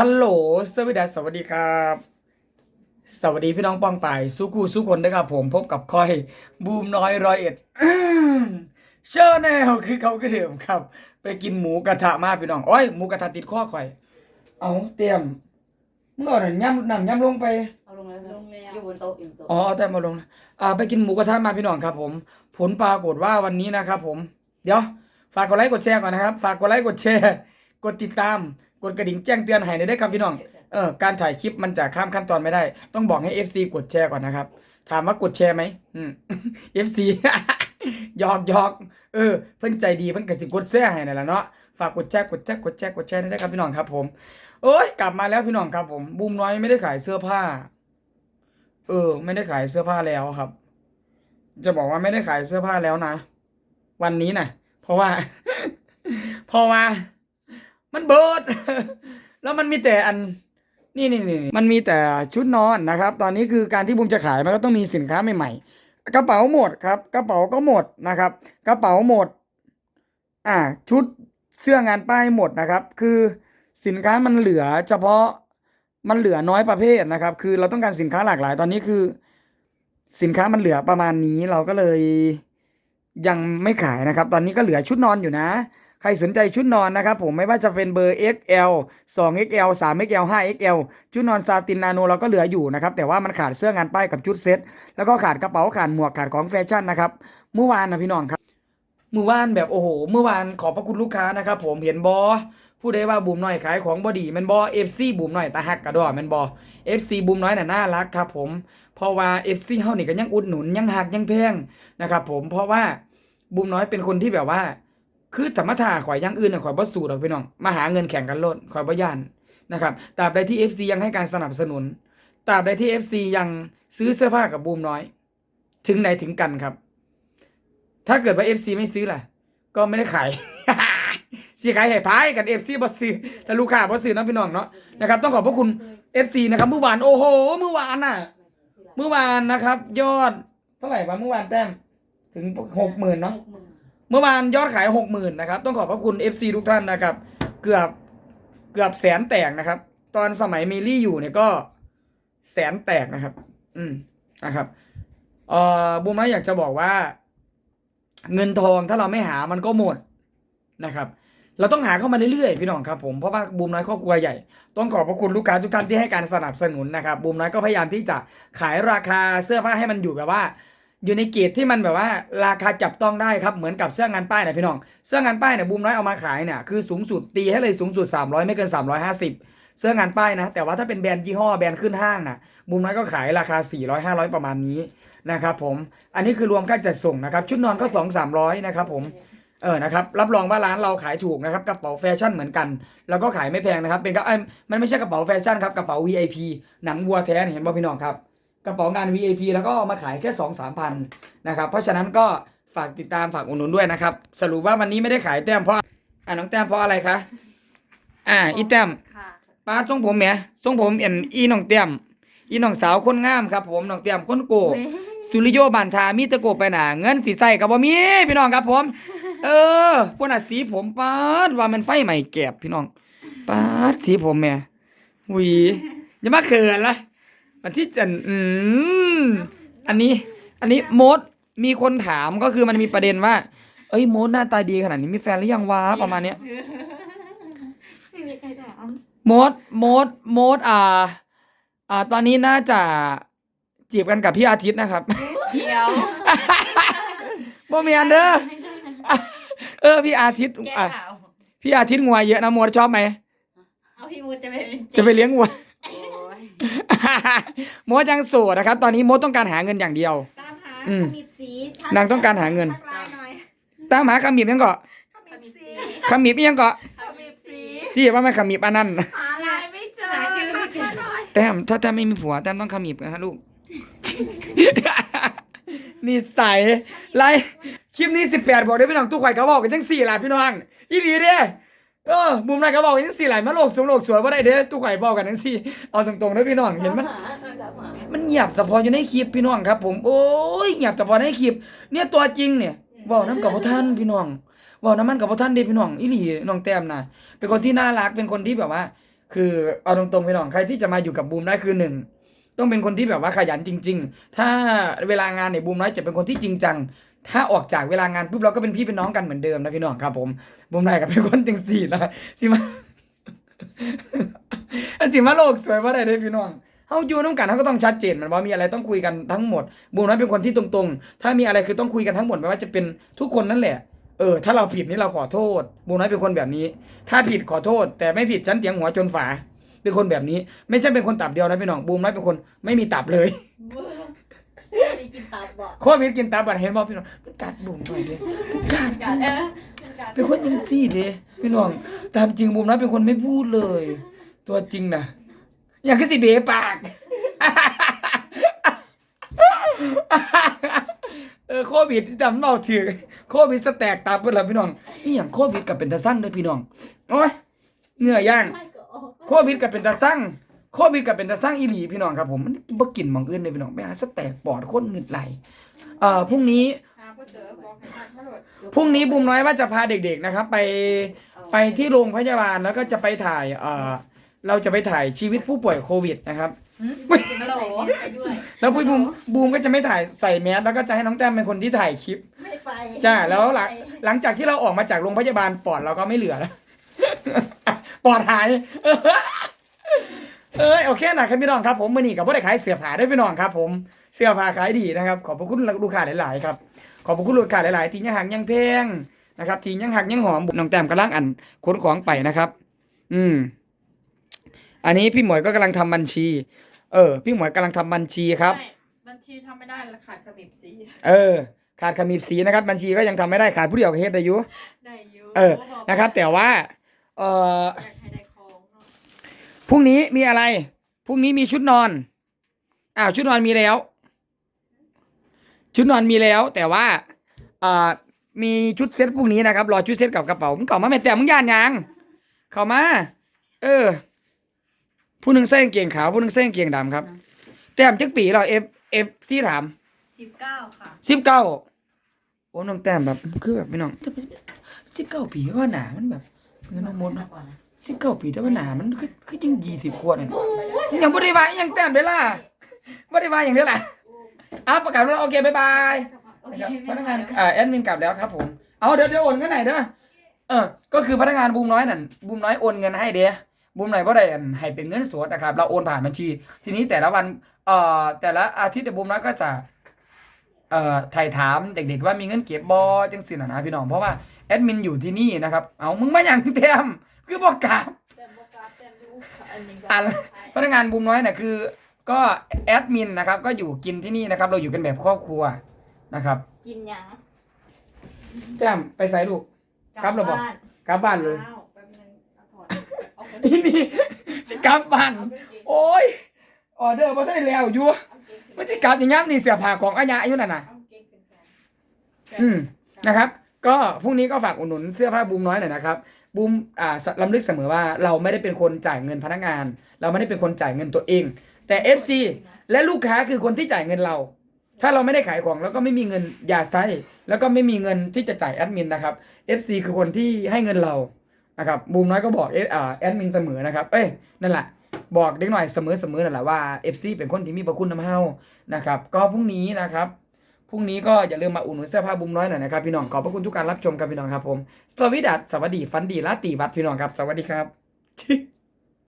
คัลโหลสวัสดีสวัสดีครับ สวัสดีพี่น้องป้องไปายสู้กูสู้คนด้วยครับผมพบกับคอยบูมน้อยร้อยเอ็ดเชื่อแนวคือเขาก็เดิมครับ ไปกินหมูกระทะมาพี่น้องโอ้ยหมูกระทะติดข้อคอย เอาเตรียมเมื่อไหร่ย่ำน้ำย่ำลงไปเอาลงแล้วลงแล้วอยู่บนโต๊ะอยู่บนโต๊ะอ๋อเอาแต่มาลงนะอ่าไปกินหมูกระทะมาพี่น้องครับ ผม ผลปรากฏว่าวันนี้นะครับ ผม เดี๋ยว ฝากกดไลค์กดแชร์ก่อนนะครับ ฝากกดไลค์กดแชร์ กดติดตาม กดกระดิ่งแจ้งเตือนให้ได้ด้ครับพี่น้องเออการถ่ายคลิปมันจะข้ามขั้นตอนไม่ได้ ต้องบอกให้ FC กดแชร์ก่อนนะครับ ถามว่ากดแชร์ไหมอืม FC หยอกหยอกเออ เพิ่นใจดีเพิ่นกระสิกดแชร์ให้นั่นแหละเนาะฝากกดแชร์กดแชร์กดแชร์กดแชร์ได้ด้ครับพี่น้องครับผมโอ้ยกลับมาแล้วพี่น้องครับผมบูมน้อยไม่ได้ขายเสื้อผ้า เออ ไม่ได้ขายเสื้อผ้าแล้วครับ จะบอกว่าไม่ได้ขายเสื้อผ้าแล้วนะวันนี้นะเพราะว่า เพราะว่า มันเบิด แล้วมันมีแต่อันนี่นี่นี่มันมีแต่ชุดนอนนะครับ ตอนนี้คือการที่บูมจะขายมันก็ต้องมีสินค้าใหม่ๆ กระเป๋าหมดครับ กระเป๋าก็หมดนะครับ กระเป๋าหมด อ่า ชุดเสื้องานป้ายหมดนะครับ คือสินค้ามันเหลือ เฉพาะมันเหลือน้อยประเภทนะครับ คือเราต้องการสินค้าหลากหลาย ตอนนี้คือ สินค้ามันเหลือประมาณนี้เราก็เลยยังไม่ขายนะครับ ตอนนี้ก็เหลือชุดนอนอยู่นะ รสนใจชุดนอนนะครับผมไม่ว่าจะเป็นเบอร์ XL 2XL 3XL 5XL ชุดนอนซาตินนาโนเราก็เหลืออยู่นะครับแต่ว่ามันขาดเสื้องานป้ายกับชุดเซ็ตแล้วก็ขาดกระเป๋าขาดหมวกขาดของแฟชั่นนะครับเมื่อวานนะพี่น้องครับเมื่อวานแบบโอ้โหเมื่อวานขอบพระคุณลูกค้านะครับผมเห็นบอผู้ใดว่าบูมน้อยขายของบอดีแมันบอ FC บูมน้อยตาหักกระดอแมันบอ FC บูมน้อยน่ะน่ารักครับผมเพราะว่า FC เฮานี่ก็ยังอุดหนุนยังหักยังแพงนะครับผมเพราะว่าบูมน้อยเป็นคนที่แบบว่า คือธรรมทาข่อยยังอื่นน่ะข่อยบ่สู้ดอกพี่น้องมาหาเงินแข่งกันโลดข่อยบ่ย่านนะครับตราบใดที่ FC ยังให้การสนับสนุนตราบใดที่ FC ยังซื้อเสื้อผ้ากับบูมน้อย ถึงไหนถึงกันครับ ถ้าเกิดว่า FC ไม่ซื้อล่ะ ก็ไม่ได้ขายสิขายให้พายกัน FC บ่ซื้อแต่ลูกค้าบ่ซื้อนะพี่น้องเนาะนะครับต้องขอบพระคุณ FC นะครับเมื่อวานโอ้โหเมื่อวานน่ะเมื่อวานนะครับ ยอดเท่าไหร่วะเมื่อวานแต้มถึงหกหมื่นเนาะ เมื่อวานยอดขายหกหมื่นนะครับ ต้องขอบพระคุณ FC ทุกท่านนะครับ เกือบเกือบแสนแตกนะครับ ตอนสมัยเมลี่อยู่เนี่ยก็แสนแตกนะครับ อืมนะครับเอ่อบูมนะอยากจะบอกว่า เงินทองถ้าเราไม่หามันก็หมดนะครับ เราต้องหาเข้ามาเรื่อยๆพี่น้องครับผมเพราะว่าบูมน้อยครอบครัวใหญ่ ต้องขอบพระคุณลูกค้าทุกท่านที่ให้การสนับสนุนนะครับบูมน้อยก็พยายามที่จะขายราคาเสื้อผ้าให้มันอยู่แบบว่า อยู่ในเกรดที่มันแบบว่าราคาจับต้องได้ครับเหมือนกับเสื้องานป้ายนะพี่น้อง เสื้องานป้ายเนี่ยบูมน้อยเอามาขายเนี่ยคือสูงสุดตีให้เลยสูงสุด 300 ไม่เกิน 350 เสื้องานป้ายนะ แต่ว่าถ้าเป็นแบรนด์ยี่ห้อแบรนด์ขึ้นห้างนะบูมน้อยก็ขายราคา 400 500 ประมาณนี้นะครับผมอันนี้คือรวมค่าจัดส่งนะครับชุดนอนก็2 300นะครับผมเออนะครับรับรองว่าร้านเราขายถูกนะครับกระเป๋าแฟชั่นเหมือนกัน แล้วก็ขายไม่แพงนะครับเป็นกระเอ้มันไม่ใช่กระเป๋าแฟชั่นครับกระเป๋า VIP หนังวัวแท้เนี่ยเห็นป่ะพี่น้องครับ กระเป๋างาน VIP แล้วก็เอามาขายแค่สองสามพันนะครับ เพราะฉะนั้นก็ฝากติดตามฝากอุดหนุนด้วยนะครับ สรุปว่าวันนี้ไม่ได้ขายแต้มเพราะอ่าน้องแต้มเพราะอะไรคะอ่าอีแต้มค่ะป้าทรงผมแหมทรงผมเอ็นอีน้องแต้มอีน้องสาวคนงามครับ ผมน้องแต้มคนโกสุริโยบันทามีแตะโกไปหนาเงินสีใส่กับบ่มีพี่น้องครับผม เออพวกน่ะสีผมปาดว่ามันไฟใหม่แก็บพี่น้องปาดสีผมแม่หวีอย่ามาเขินละ มันที่จะอืมอันนี้ อันนี้โมดมีคนถามก็คือมันมีประเด็นว่า เอ้ยโมดหน้าตาดีขนาดนี้มีแฟนหรือยังวะประมาณเนี้ยไม่มีใครถามโมดโมดโมดอ่า อ่า ตอนนี้น่าจะจีบกันกับพี่อาทิตย์นะครับเขียวบ่มีอันเด้อเออพี่อาทิตย์แก้อะข่าวพี่อาทิตย์งัวเยอะนะโมดชอบไหมเอาพี่มูดจะไปเป็นจะไปเลี้ยงวัว โอ้ยโมดยังโสดนะครับ ตอนนี้โมดต้องการหาเงินอย่างเดียว ตามหาอืมขมิบสีทักนางต้องการหาเงิน ทักไลน์หน่อยตามหาขมิบยังเกาะขมิบสีขมิบยังเกาะขมิบสีที่ว่าไม่ขมิบอันนั้นหาไลน์ไม่เจอหาชื่อไม่ทักเจอมาหน่อยแต้มถ้าแต้มไม่มีผัวแต้มต้องขมิบนะฮะลูก นี่ใส่ไรคลิปนี้สิบแปดบอกได้พี่น้องตู้ข่อยกระบอกกันจังสี่หล่ะพี่น้องอีหลีเด้ เออบุมไรกระบอกกันจังสี่หล่ะมาโลกสมโลกสวยว่าได้เด้ตู้ข่อยบอกกันจังสี่เอาตรงๆนะพี่น้องเห็นมันหาหามันเงียบเฉพาะอยู่ในคลิปพี่น้องครับ ผมโอ้ยเงียบเฉพาะในคลิป เนี่ยตัวจริงเนี่ยเว้าน้ำกับพ่ท่านพี่น้องเว้าน้ำมันกับพ่ท่านเด้พี่น้องอีหลีน้องแต้มน่ะเป็นคนที่น่ารักเป็นคนที่แบบว่า คือเอาตรงๆพี่น้องใครที่จะมาอยู่กับบูมได้คือหนึ่งต้องเป็นคนที่แบบว่าขยันจริง ๆ ถ้าเวลางานเนี่ยบูมน้อยจะเป็นคนที่จริงจัง ถ้าออกจากเวลางานปุ๊บเราก็เป็นพี่เป็นน้องกันเหมือนเดิมนะพี่น้องครับ ผมบูมน้อยกับเป็นคนจริงสี่ละสิมาอันสิมาโลกสวยว่าได้เด้พี่น้องเฮาอยู่น้ำกันเฮาก็ต้องชัดเจนมันว่ามีอะไรต้องคุยกันทั้งหมดบูมน้อยเป็นคนที่ตรงๆ ถ้ามีอะไรคือต้องคุยกันทั้งหมดไม่ว่าจะเป็นทุกคนนั่นแหละเออถ้าเราผิดนี่เราขอโทษบูมน้อยเป็นคนแบบนี้ ถ้าผิดขอโทษ แต่ไม่ผิดฉันเตียงหัวจนฝาเป็นคนแบบนี้ ไม่ใช่เป็นคนตับเดียวนะพี่น้องบูมน้อยเป็นคนไม่มีตับเลย ไม่กินตับบ่โควิดกินตับบัดเห็นบ่พี่น้องมันกัดบูมหน่อยเลยมันกัดกัดเออกัดเป็นคนยังซี่เด้พี่น้องตามจริงบูมน้อยเป็นคนไม่พูดเลย ตัวจริงนะอย่างคือสิเบะปากเออโควิดที่จำเมาถือโควิดสแตกตับเพิ่นล่ะพี่น้องนี่อย่างโควิดกับเป็นตาสั่งเด้อพี่น้องโอ้ยเนื้อย่างไม่ก็ออกโควิดกับเป็นตาสั่ง โควิดกับเป็นตาสั่งอีหลีพี่น้องครับผมมันบ่กินหมองอื่นเลยพี่น้องไปหาสแตกปอดคนหงึดไหลเอ่อพรุ่งนี้หาบ่เจอบอกให้ทักมาโหลดพรุ่งนี้บูมน้อยว่าจะพาเด็กๆนะครับ ไปไปที่โรงพยาบาลแล้วก็จะไปถ่ายเอ่อเราจะไปถ่ายชีวิตผู้ป่วยโควิดนะครับฮัลโหลไปด้วยแล้วพี่บูมบูมก็จะไม่ถ่ายใส่แมสแล้วก็จะให้น้องแต้มเป็นคนที่ถ่ายคลิปไม่ไปจ้าแล้วหลังหลังจากที่เราออกมาจากโรงพยาบาลปอดเราก็ไม่เหลือแล้วปอดหาย เอ้ยโอเคนะครับพี่น้องครับผมมื่อนี้กับพ่ได้ขายเสื้อผ้าด้วยพี่น้องครับ ผมเสื้อผ้าขายดีนะครับขอบพระคุณลูกค้าหลาย ๆ ครับขอบพระคุณลูกค้าหลาย ๆ ที่ยังหักยังแพงนะครับที่ยังหักยังหอมบุน้องแต้มกำลังอันขนของไปนะครับ อืม อันนี้พี่หมวยก็กำลังทำบัญชี เออ พี่หมวยกำลังทำบัญชีครับไม่บัญชีทำไม่ได้ละขาดกระบิบสีเออ ขาดขมิบสีนะครับ บัญชีก็ยังทำไม่ได้ขาดผู้เดียวก็เฮ็ดได้อยู่ได้อยู่เออ นะครับ แต่ว่า เออ อยากให้ได้ของเนาะ พรุ่งนี้มีอะไร พรุ่งนี้มีชุดนอน อ้าวชุดนอนมีแล้ว ชุดนอนมีแล้ว แต่ว่าเอ่อมีชุดเซ็ตพรุ่งนี้นะครับรอชุดเซ็ตกับกระเป๋ามึงเก่ามาแม่แต่มึงย่านยังเข้ามา เออ ผู้หนึ่งใส่กางเกงขาวผู้หนึ่งใส่กางเกงดำครับ แต้มจักปีเราเอฟเอฟซี่ถามสิบเก้าค่ะสิบเก้าโอ้น้องแต้มแบบคือแบบไม่น้องสิบเก้าปีว่าหนามันแบบเงินน้องมดเนาะ ก่อนนะ สิบเก้าปีแต่ว่าหนามันคือคือยังยี่สิบขวดเนี่ยยังบ่ได้ว่ายังแต้มได้ล่ะบ่ได้ว่าอย่างเดียวล่ะเอาประกาศแล้วโอเคบ๊ายบายโอเคนะครับพนักงานอ่าแอดมินกลับแล้วครับ ผม เอาเดี๋ยวเดี๋ยวโอนเงินไหนอยเด้อเออ ก็คือพนักงานบูมน้อยนั่นบูมน้อยโอนเงินให้เด้บูมน้อยบ่ได้อันให้เป็นเงินสดนะครับ เราโอนผ่านบัญชี ทีนี้แต่ละวัน เอ่อ แต่ละอาทิตย์เดี๋ยวบูมน้อยก็จะ เอ่อถ่ายถามเด็ก ๆ ว่ามีเงินเก็บบอจังสินะนะพี่น้อง เพราะว่าแอดมินอยู่ที่นี่นะครับ เอามึงมาอย่างเต็ม คือบอกกลับแต่บอกกราฟแต่ดูอันนี้ก็อะพนักงานบูมน้อยเนี่ยคือ ก็แอดมินนะครับก็อยู่กินที่นี่นะครับ เราอยู่กันแบบครอบครัวนะครับ กินยังแก้มไปใส่ลูกครับเราบอกบ้านกลับบ้านเลยอ้าวแป๊บนึงเอาถอดเอาไปอีนี่สิกลับบ้านโอ้ยออเดอร์มาได้แล้วอยู่มันสิกลับอย่างงี้นี่เสียผ่าของอาญาอายุนั่นน่ะ เอาเกงขึ้นก่อนอืมนะครับ ก็พรุ่งนี้ก็ฝากอุดหนุนเสื้อผ้าบูมน้อยหน่อยนะครับ บูมอ่าลำลึกเสมอว่าเราไม่ได้เป็นคนจ่ายเงินพนักงาน เราไม่ได้เป็นคนจ่ายเงินตัวเอง แต่ FC และลูกค้าคือคนที่จ่ายเงินเรา ถ้าเราไม่ได้ขายของแล้วก็ไม่มีเงินยาไซแล้วก็ไม่มีเงินที่จะจ่ายแอดมินนะครับ FC คือคนที่ให้เงินเรานะครับบูมน้อยก็บอกเออ่าแอดมินเสมอนะครับเอ้ยนั่นแหละบอกเด็กหน่อยเสมอเสมอนั่นแหละว่า FC เป็นคนที่มีพระคุณน้ำเฮานะครับ ก็พรุ่งนี้นะครับ พรุ่งนี้ก็อย่าลืมมาอุ่นหนุนเสื้อผ้าบุมร้อยหน่อยนะครับพี่น้องขอบพระคุณทุกการรับชมครับพี่น้องครับผมสวัสดีดัสสวัสดีฟันดีลาตีวัดพี่น้องครับ สวัสดีครับ